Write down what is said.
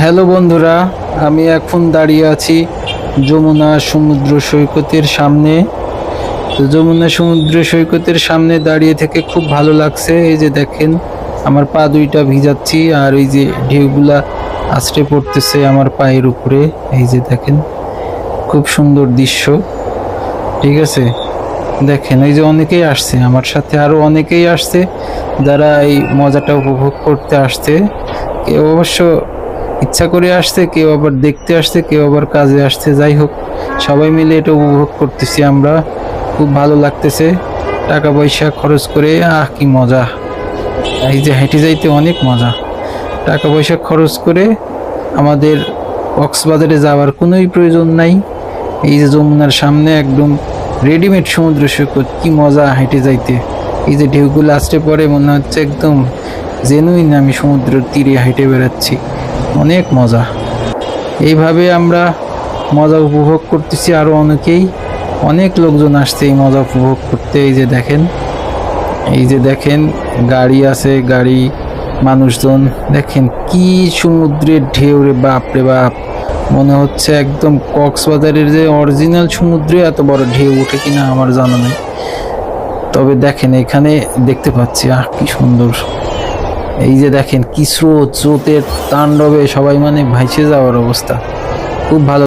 Hello বন্ধুরা, আমি এখন দাঁড়িয়ে আছি যমুনা সমুদ্র সৈকতের সামনে। তো যমুনা সমুদ্র সৈকতের সামনে দাঁড়িয়ে থেকে খুব ভালো লাগছে। এই যে দেখেন, আমার পা দুইটা ভিজাচ্ছি আর এই যে ঢেউগুলা আছড়ে পড়তেছে আমার পায়ের উপরে। এই যে দেখেন, খুব সুন্দর দৃশ্য। ঠিক আছে? দেখেন, এই যে অনেকেই আসছে, আমার সাথে আরও অনেকেই আসছে যারা এই মজাটা উপভোগ করতে আসছে। কেউ অবশ্য ইচ্ছা করে আসছে, কেউ আবার দেখতে আসছে, কেউ আবার কাজে আসছে। যাই হোক, সবাই মিলে এটা উপভোগ করতেছি আমরা। খুব ভালো লাগতেছে। টাকা পয়সা খরচ করে, আহ, কি মজা। এই যে হেঁটে যাইতে অনেক মজা। টাকা পয়সা খরচ করে আমাদের কক্সবাজারে যাওয়ার কোনোই প্রয়োজন নাই। এই যে যমুনার সামনে একদম রেডিমেড সমুদ্র সৈকত, কি মজা হেঁটে যাইতে। এই যে ঢেউগুলো আসতে পরে, মনে হচ্ছে একদম জেনুইন আমি সমুদ্রের তীরে হেঁটে বেড়াচ্ছি। অনেক মজা। এইভাবে আমরা মজা উপভোগ করতেছি আরও অনেকেই। অনেক লোকজন আসছে এই মজা উপভোগ করতে। এই যে দেখেন, এই যে দেখেন, গাড়ি আছে, গাড়ি, মানুষজন। দেখেন কি সমুদ্রের ঢেউ রে বাপ রে বাপ। মনে হচ্ছে একদম কক্সবাজারের যে অরিজিনাল সমুদ্রে এত বড় ঢেউ ওঠে কিনা আমার জানা নেই। তবে দেখেন, এখানে দেখতে পাচ্ছি, আহ, কি সুন্দর। এই যে দেখেন কি স্রোত স্রোতের তাণ্ডবে সবাই মানে ভাইসে যাওয়ার অবস্থা। খুব ভালো